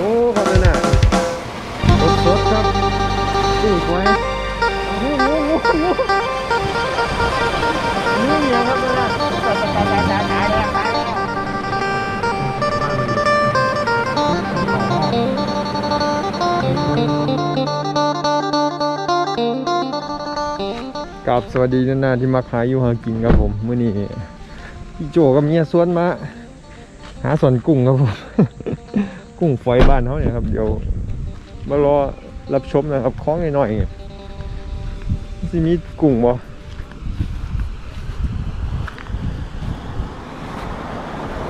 อ้ครับนั่นน่ะสดสดครับกุ้งฝอยโอ้โหโอ้โหโอ้นี่เหนียวครับนั่นน่ะตายตายตายตายตายแล้วตายแล้วกับสวัสดีนานาที่มาขายอยู่หากินครับผมเมื้อนี้พี่โจกับเมียสวนมา หาสวนกุ้งครับผม กุ้งฝอยบ้านเขาเนี่ยครับ เดี๋ยวมารอรับชมนะครับคล้องหน่อยๆสิมีกุ้งบ่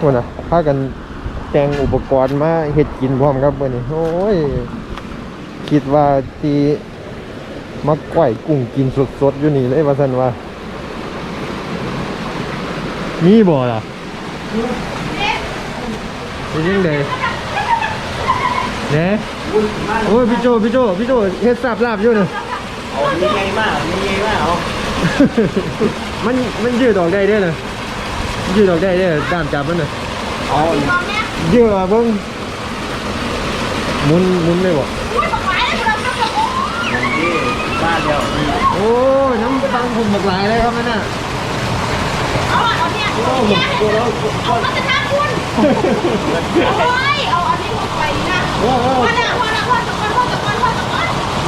วันนะพากันแต่งอุปกรณ์มาเฮ็ดกินพร้อมครับมื่อนี้โอ้ย คิดว่าที่มาก่อยกุ้งกินสดๆ อยู่นี่เลยว่าซั่นว่า มีบ่ล่ะ เป็นยังไง เนี่ยโอ้ยพี่โจพี่โจพี่โจเฮ็ดสับลาบอยู่เนี่ยเอามีไงมากมีไงมากเอามันมันยืดออกได้เด้อน่ะยืดออกได้เด้อด้ามจับมันน่ะเอายืดอะเบิ่งหมุนหมุนได้บ่อย่างที่บ้านเดียวมีโอ้ยน้ำฟังผมหลากหลายเลยครับนั่นน่ะโอ้ โห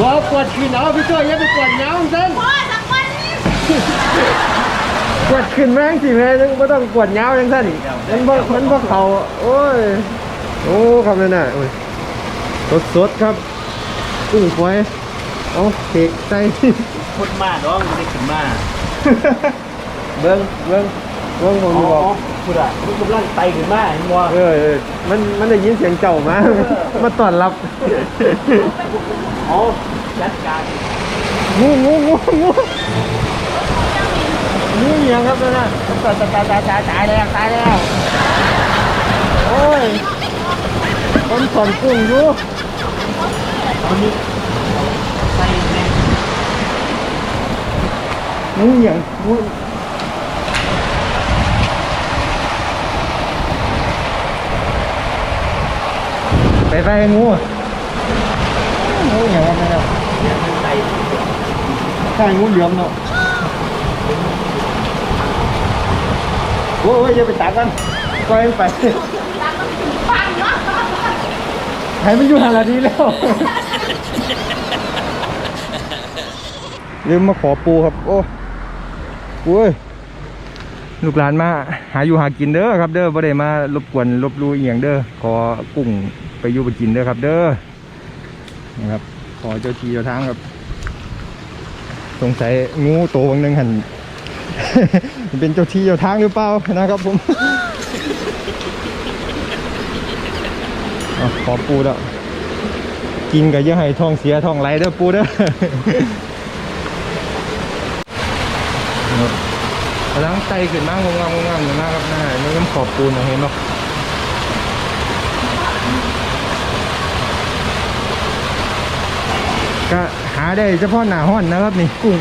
บ่กดขึ้นเอาพี่โจอย่าไปกดเงาซั่นกดขึ้นแม่งสิแม่ยังบ่ต้องกดเงาจังซั่นมันบ่มันบ่เข้าโอ้ยโอ้ครับนั่นน่ะโอ้ยสดๆครับกุ้งฝอยเอาเทกใส่พุดมากน้องมันจะขึ้นมาเบิ้งเบิ้งเบิ้งผมอ๋อบอก พุดอะมันกำลังไตขึ้นมาเห็นบ่เออเออมันมันได้ยินเสียงเจ้ามา มาต้อนรับอ๋อจัดการงูงูงูงูงูเหียงครับนั่นน่ะตายตายตายตายตายแล้วตายแล้วโอ้ยคนสอนกุ้งอยู่เอานี่ใส่ในงูเหียงงู ไปไปงูงูเหียงครับนั่นน่ะใช่งูเหลือมเนาะโอ้ยอย่าไปตักกันปล่อยมันไปให้มันอยู่หานาทีแล้วลืมมาขอปูครับ โอ้ปูเอ้ยลูกหลานมา หาอยู่หากินเด้อครับเด้อบ่ได้มารบกวนรบลูอียงเด้อขอกุ้ง ไปอยู่ไปกินเด้อครับ เด้อนะครับขอเจ้าทีเจ้าทางครับ สงสัยงูโตวหนึงหันเป็นเจ้าที่เจ้าทางหรือเปล่านะครับผมอขอปูแล้วกินกับยังให้ท้องเสียท้องไหลเด้อปูเด้อกำลังไตขึ้นมากงงามงามอยู่มากครับหน้าไม่ต้องขอบปูนะเห็นไหม ก็หาได้เฉพาะหน้าห้อนนะครับนี่กุ้ง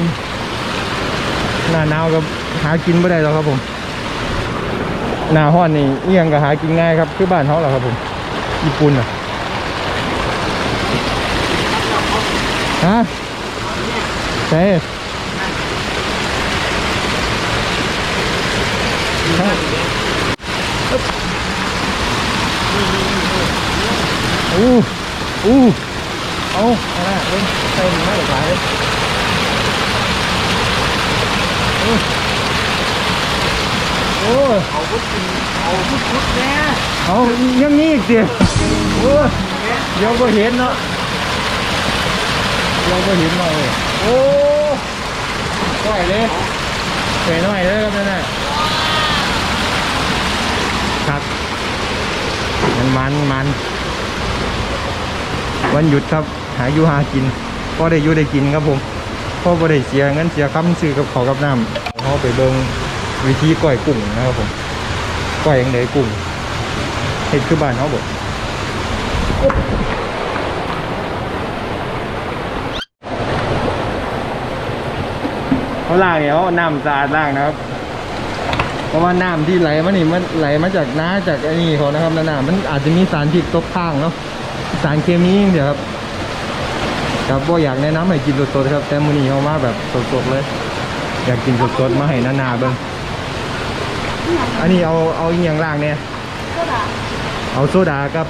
หน้าหนาวก็หากินไม่ได้แล้วครับผม หน้าห้อนนี่เอียงก็หากินง่ายครับคือบ้านเขาแหละครับผมญี่ปุ่นอะฮะเซ่อู้อู้เอา เอาละเล่นใส่หนึ่งไม่หลาหลายเลยโอ้ยเอาพุดกินเอาพุดพุดแน่เอายังงี้อีกสิโอ้ยเดี๋ยวก็เห็นเนาะเดี๋ยวก็เห็นหน่อยโอ้ก่อยเลยสวยหน่อยเลยครับนั่นน่ะครับมันมันมันวันหยุดครับาอยู่หากินก็ได้อยู่ได้กินครับผมพ่อบ่ได้เสียเงินเสียคำซื้อกับเขากับน้ำเขาไปเบิ่งวิธีก้อยกุ้งนะครับผมก้อยยังไงกุ้งเห็ดคือบ้านเขาบอกเขาล้างเนี่ยเขาน้ำสะอาดล้างนะครับ เพราะว่าน้ำที่ไหลมานี่มันไหลมาจากน้าจากไอ้นี่เขานะครับน้ำมันอาจจะมีสารพิษตกค้างเนาะสารเคมีเดี๋ยวครับ ครับบ่อยากแนะนำให้กินสดๆครับ แต่มื้อนี้เอามาแบบสดๆเลย อยากกินสดๆมาให้นานาเบิ่งอันนี้เอาเอาอีหยังล่างเนี่ยก็ได้เอาโซดากับ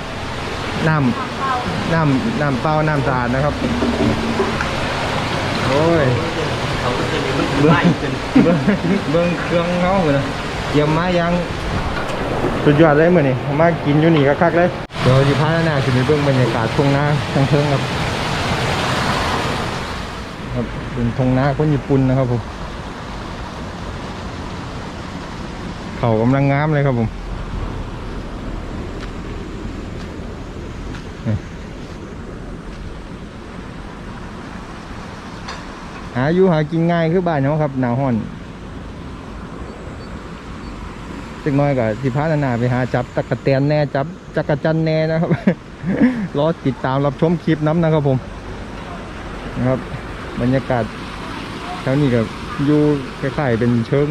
น้ำเปล่าน้ำน้ำเปล่าน้ำสะอาดนะครับ โอ้ยเขาก็จะมีมันเบิ้งไล่เป็นเบิ้งเบิ้งเครื่องเขาเหมือนเยี่ยมมายังสุดยอดเลยเหมือนนี่มากินอยู่นี่ก็คักเลยเดี๋ยวจะพาหน้าขึ้นไปเบิ้งบรรยากาศทงนาทางเทิงครับ ครับเป็นทงนาคนญี่ปุ่นนะครับผมเขากำลังงามเลยครับผมหาอยู่หากินง่ายคือบ้านเนาะครับหนาวห้อนจักน้อยก็สิพานานาไปหาจับตะกะแตนแน่จับจักรจันแน่นะครับรอติดตามรับชมคลิปน้ำนะครับผมนะครับ บรรยากาศแถวนี้ก็อยู่คล้ายๆเป็นเชิง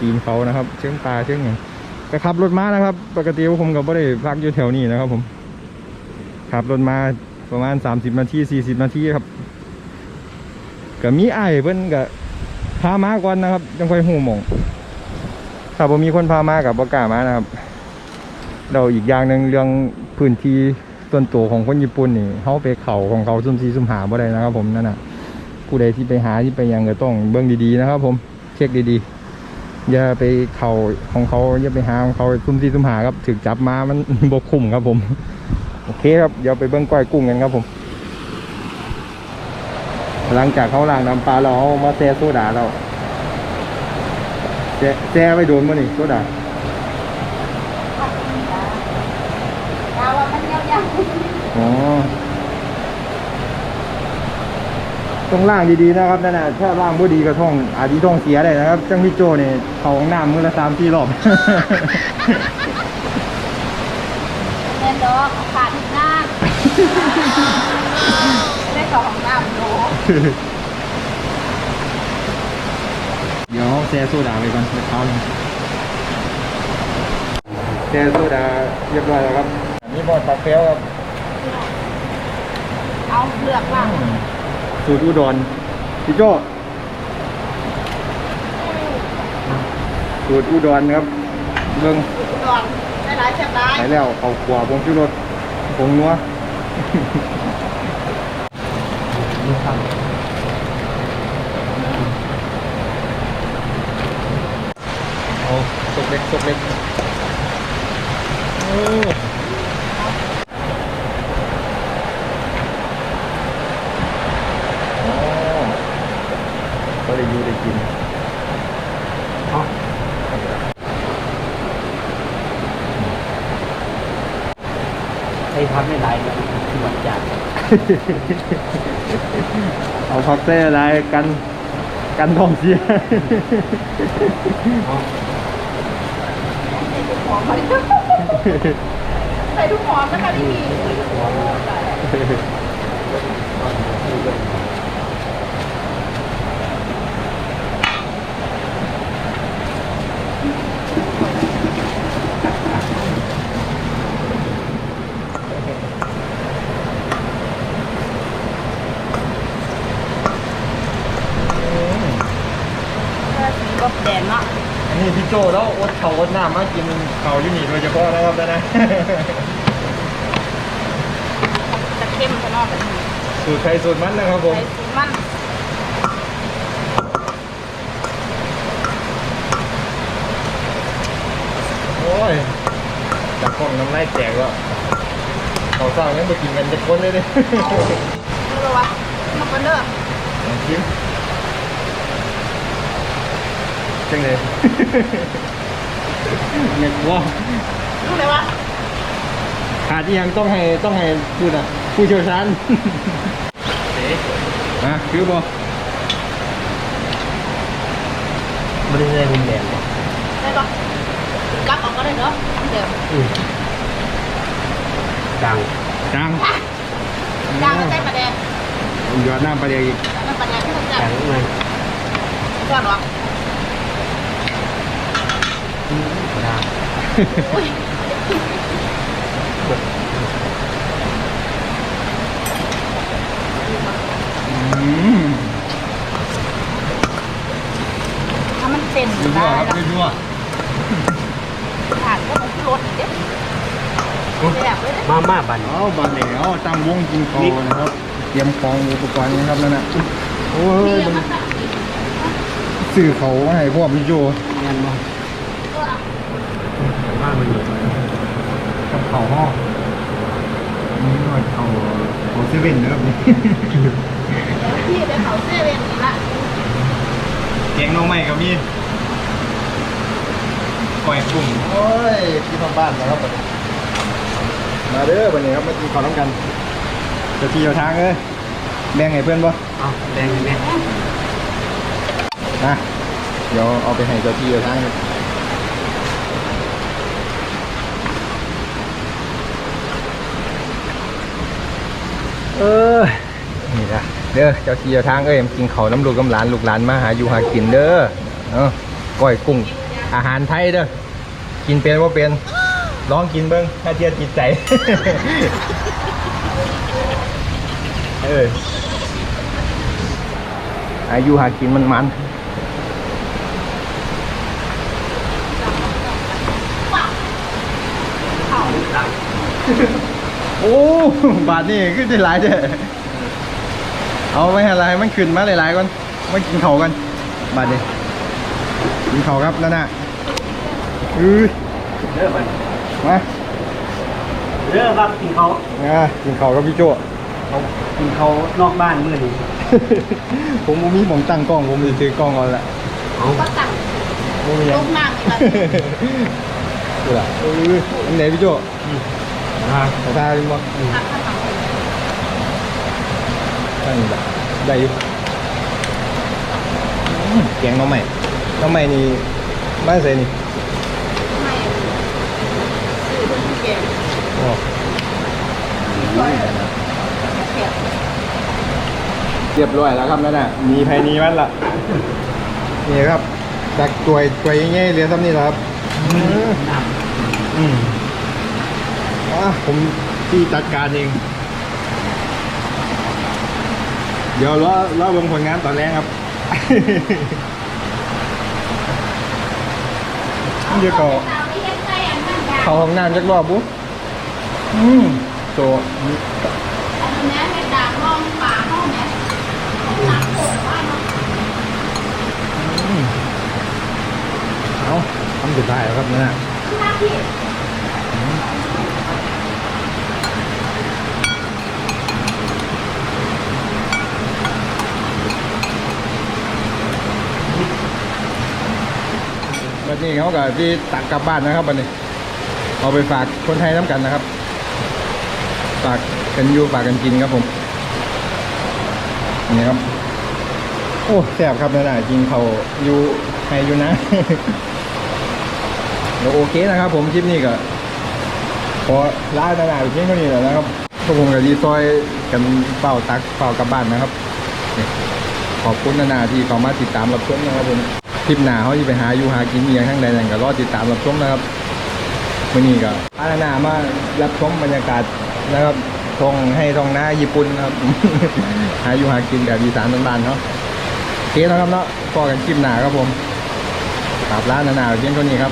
ตีนเขานะครับ เชิงตาเชิงอย่างก็ขับรถมานะครับ ปกติผมก็ไม่ได้พักอยู่แถวนี้นะครับ ผมขับรถมาประมาณ 30 นาที40 นาทีครับก็มีไอ้เพิ่นก็พามาก่อนนะครับจังค่อยหูมอง ถ้าบ่มีคนพามากับบ่กามานะครับ เราอีกอย่างหนึ่งเรื่องพื้นที่ต้นตัวของคนญี่ปุ่นนี่เฮาไปเขาของเขาซุ่มซีซุ่มหาบ่ได้นะครับ ผมนั่นน่ะ ผู้ใดที่ไปหาที่ไปหยังก็ต้องเบิ่งดีๆนะครับผมเช็คดีๆ อย่าไปเขาของเขาอย่าไปหาของเขาซุ่มซีซุ่มหาครับถึกจับมามันบ่คุ้มครับผมโอเคครับเดี๋ยวไปเบิ่งก้อยกุ้งกันครับผม หลังจากเขาล้างน้ำปลาเราเอามาแช่โซดาเราแช่แช่ไว้โดนมั้นี่โซดาดาวว่ามันยาวอ๋อ ต้องล้างดีๆนะครับนั่นน่ะถ้าล้างบ่ดีก็ท้องอาจจะท้องเสียได้นะครับจังพี่โจเนี่ยเขาห้องน้ำมือละสามสี่รอบๆเล่นดอกขาดหน้าเล่นกับของน้ำโดเดี๋ยวแช่โซดาไปก่อนไปเอาเลยแช่โซดาเรียบร้อยแล้วครับอันนี้บอดปลาเฟลครับ เอาเลือกบ้าง สูตรอุดรพี่โจสูตรอุดรครับเบิ้งก่อนได้หลายแซ่บหลายไหนแล้วเขาขวาผงชูรสผงนัวมีคเอาสกเล็กสกเล็กโอ้อ๋อก็ได้อยูได้กินำเอาใครทำไม่ได้ก็คือมันจาก เอาพักเต้อะไรกันกันท้องเสียเอาใส่ทุกหอมไปใส่ทุกหอมนะคะพี่สีแบบแดงเนาะ อันนี้พี่ โจแล้วอดเขาอดน้ำมากินเขาอยู่นี่โดยเฉพาะนะครับนะ จะเข้มจะนอกแบบนี้สูตรใครสูตรมันนะครับผม ใส่สีมันโอ้ยจากกล้องน้ำลายแตกแล้วเขาสร้างยังไปกินกันจะคนเลยดิรู้แล้ววะมาเป็นเด้อชิม จังเลยเงียบว่ารู้เลยวะขาดอีหยังต้องให้ต้องให้พูดอะผู้เชี่ยวชาญเอ๊ะอะคือบ่ไม่ได้ได้รุนแรงหรอกได้ปะกลับออกก็ได้เนาะเดี๋ยวอืมดังจังจางก็ใส่ปลาแดงยอดน้ำปลาเดียวอีกน้ำปลาแดงที่เขาจัดับงเลยก่อน ก็ได้ถ้ามันเป็นยั่ได้ครับแล้ววขาดก็มันรสเด็ดแบบเลยนะมาม่าบันเอามาแล้วตั้งวงกินโอนะครับ เตรียมฟองอุปกรณ์นะครับแล้วนะโอ้ยสื่อเขาให้พวกมิโยงานมาานมันอยู่กับเขาห้องนี่หน่อยเขาเขาเซเว่นนะครับนี่พี่ไปเขาเซเว่นนี่ละแกงน้องใหม่ก็มีก่อยกุ้งโอ้ยที่ทำบ้านนะครับมาเด้อวันนี้ครับมากินข้าวน้ำกันจะที่เอาทางเลยแบ่งให้เพื่อนปะเอาแดงแม่นะเดี๋ยวเอาไปให้เจ้าที่เจ้าทาง เลยเออ นี่ละเด้อเจ้าที่เจ้าทางเอ้ยมากินเขาวน้ำลูกกำหลานลูกหลานมาหาอยู่หากินเด้อเออก้อยกุ้ง อาหารไทยเด้อ กินเป็นว่าเป็นลองกินเบิ้งถ้าเทียบจิตใจ เออ อายุหากินมันมัน โอ้บาทนี่ขึ้นได้หลายเด้อเอาไว้อะไรมันขึ้นมาหลายๆก่อนมากินเขาวกันบาทนี่กินเขาวครับนั่นน่ะอือเด้อบันมาเด้อครับกินเขาอ่ากินเขาวกับพี่โจเขากินเขานอกบ้านมื้อนี้ผมบ่มีผมตั้งกล้องผมจะซื้อกล้องเอาละเอาก็สั่งบ่มีหลยังงน้ำนี่ละดูล่ะเอออันไหนพี่โจ อ่าขอทายบ่ทักข้างหลังตั้งนี่ล่ะได้อยู่อืมแกงหน้องใหม่น้องใหม่นี่บ้านไสนี่ไม่ซื้อเป็นเกมอ๋อร้อยเสียบเรียบร้อยแล้วครับนั่นน่ะมีภายนี้มันละนี่ครับจากตัวตัวง่ายๆเหลือซ้ำนี่แหละครับ อืม อะผมที่จัดการเอง เดี๋ยวรอรอเบิ่งผลงานตอนแรกครับเดี๋ยวก็เอาที่ใกล้ๆอันนั้นเข้าห้องน้ำจักรอบบุ๊อืมตัวอันนี้เป็นด่างร่องฝาห้องเนี่ยหลังโผล่ว่าเนาะอืมเอาทำสุดท้ายแล้วครับนั่นน่ นี่เขากับที่ตักกลับบ้านนะครับวันนี้เอาไปฝากคนไทยน้ำกันนะครับ ฝากกันอยู่ฝากกันกินครับผมนี่ครับโอ้แซ่บครับนั่นน่ะกินเขาอยู่ไทยอยู่นะเดี๋ยวโอเคนะครับ ผมคลิปนี้ก็พอลาหนาๆไปเพียงเท่านี้แหละนะครับพวกผมกับดีซอยกันเป่าตักเป่ากลับบ้านนะครับ ขอบคุณนานาที่เขามาติดตามรับชมนะครับผม คลิปหน้าเขาจะไปหาอยู่หากินอย่างทั้งใดนั่นก็รอติดตามรับชมนะครับวันนี้ก็พาณานามารับชมบรรยากาศนะครับทองให้ทองหน้าญี่ปุ่นครับ หาอยู่หากินแบบอีสานบ้านๆเนาะเคนะครับเนาะพอกันคลิปหน้าครับผมกราบร้านนานาเพียงเท่านี้ครับ